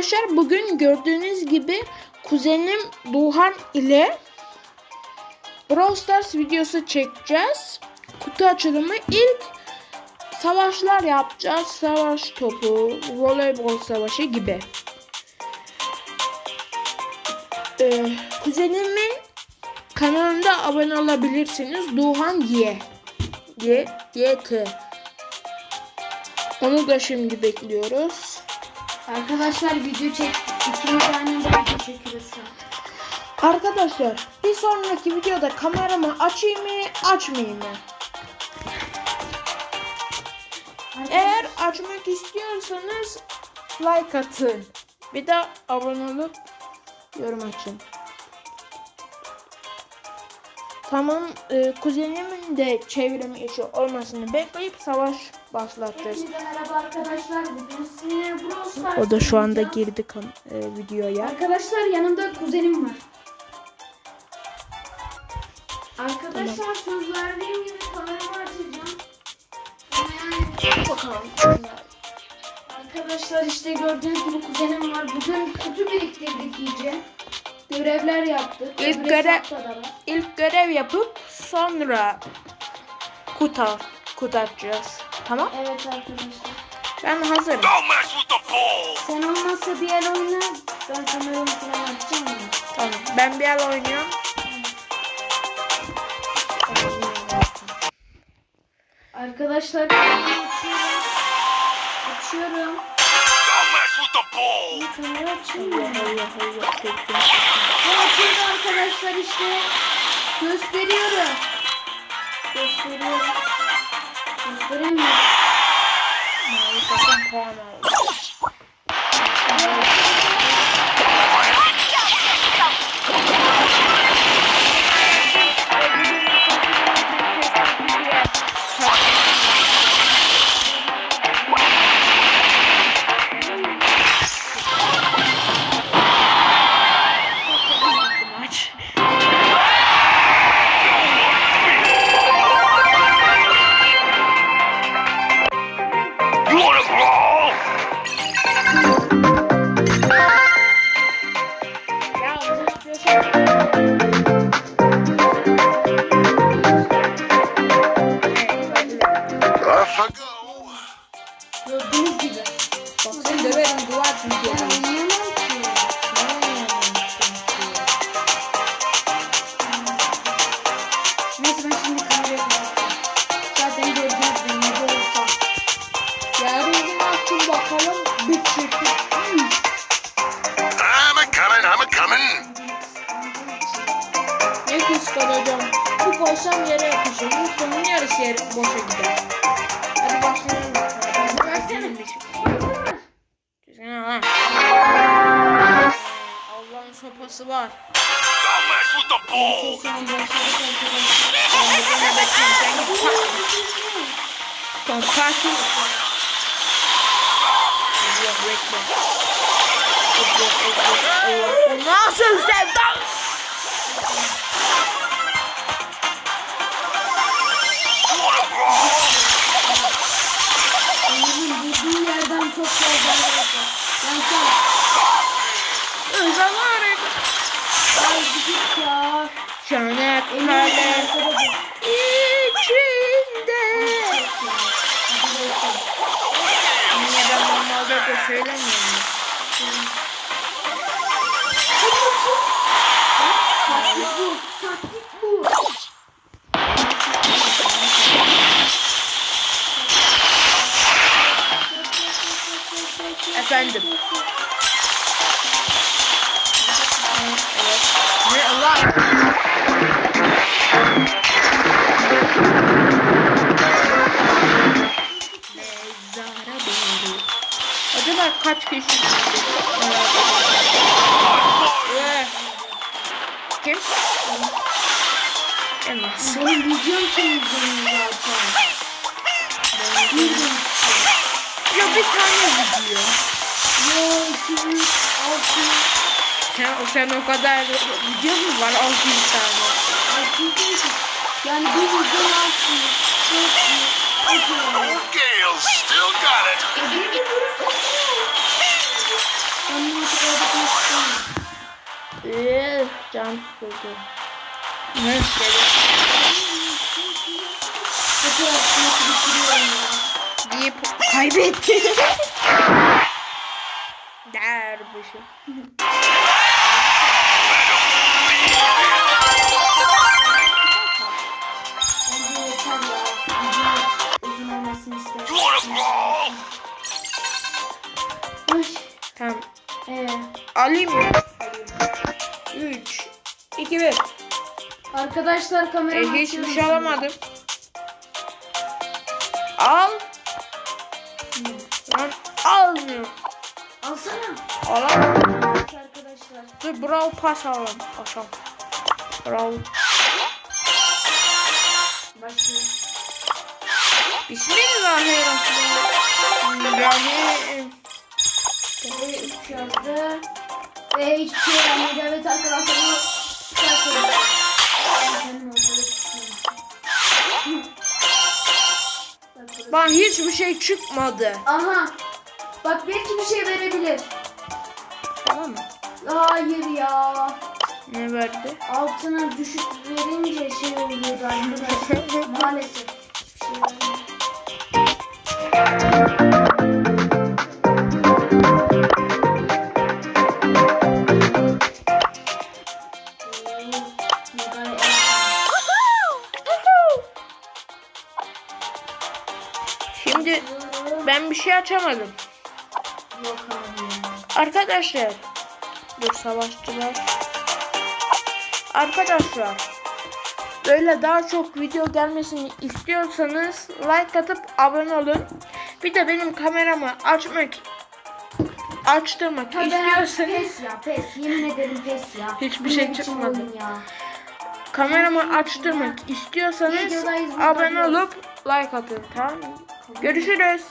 Arkadaşlar bugün gördüğünüz gibi kuzenim Duhan ile Brawl Stars videosu çekeceğiz. Kutu açılımı ilk savaşlar yapacağız. Savaş topu, voleybol savaşı gibi. Ee, kuzenimin kanalında abone olabilirsiniz. Duhan Y. Y, YT. Onu da şimdi bekliyoruz. Arkadaşlar video çek. İkimiz aynı video çekiyoruz şu an. Arkadaşlar bir sonraki videoda kameramı açayım mı açmayayım mı? Eğer açmak istiyorsanız like atın. Bir de abone olup yorum açın. Tamam e, kuzenimin de çevrim içi olmasını bekleyip savaş başlatacağız. Merhaba arkadaşlar. Bugün sizinle Brawl Stars O da şu anda oynayacağız. girdi kam- e, videoya. Arkadaşlar yanımda kuzenim var. Arkadaşlar söz verdiğim gibi kameramı açacağım. Bakalım. Arkadaşlar işte gördüğünüz gibi kuzenim var. Bugün kutu biriktirdik iyice. Görevler yaptık. İlk görev-. İlk görev yapıp sonra kutu kurtaracağız. Tamam? Evet arkadaşlar. Ben hazırım. Sen olmazsa bir el oyna. Ben kameramı falan açacağım. ya. Tamam. Ben bir el oynuyorum. Arkadaşlar açıyorum. Açıyorum. Don't mess with the ball! Kamera açılmıyor. Hayır hayır arkadaşlar işte. Gösteriyorum. Gösteriyorum. Gösteremiyorum. Harikasın puan aldım. Gördüğünüz gibi. Bak seni döverim dua et Ben videoda. oynayamam ki. Neyse ben şimdi kamerayı kapatacağım. Zaten gördüğünüz gibi ne olsa. Yarın yine açın bakalım. Bir çekip. I'm a coming, I'm a coming! Ne kıskanacağım. Bir koysam yere yapışır. Yumurtanın yarısı yere boşa gider. Hadi başlayalım. Yok. Allah, O nasıl sevda? İçinde. Niye ben normalde de söylemiyorum? Efendim. Kaç kişi Kim? Elmas. Benim videom temizleniyor zaten. Ya bir tane video. Yo 200, 600. Sen, sen o kadar video mu var? 600 tane. 600 değil ki. Yani bir videom 600, 400, 500. Gale still got it! Olmasını You istedim. wanna brawl? Ay. Tamam. Ee, Alayım mı? 3 2 1 arkadaşlar e, kameramı Hiçbir şey alamadım. Al. Lan almıyor. Alsana. Alamadım. Arkadaşlar. Dur Brawl Pass alalım. Paşam. Brawl. Başlıyoruz. Bismillahirrahmanirrahim. Yazdı. Ve hiçbir şey vermedi. Evet arkadaşlar Bana hiçbir şey çıkmadı. Aha. Bak belki bir şey verebilir. Tamam mı? Hayır ya. Ne verdi? Altına düşük verince şey oluyor arkadaşlar. Maalesef. Hiçbir şey vermedi. Şey açamadım. Yok abi. Arkadaşlar. Dur savaşçılar. Arkadaşlar. Böyle daha çok video gelmesini istiyorsanız like atıp abone olun. Bir de benim kameramı açmak açtırmak Tabii istiyorsanız pes ya pes. Yemin ederim pes ya. Hiçbir şey ne biçim çıkmadı. Ya. kameramı açtırmak istiyorsanız abone olup like atın tamam? Görüşürüz.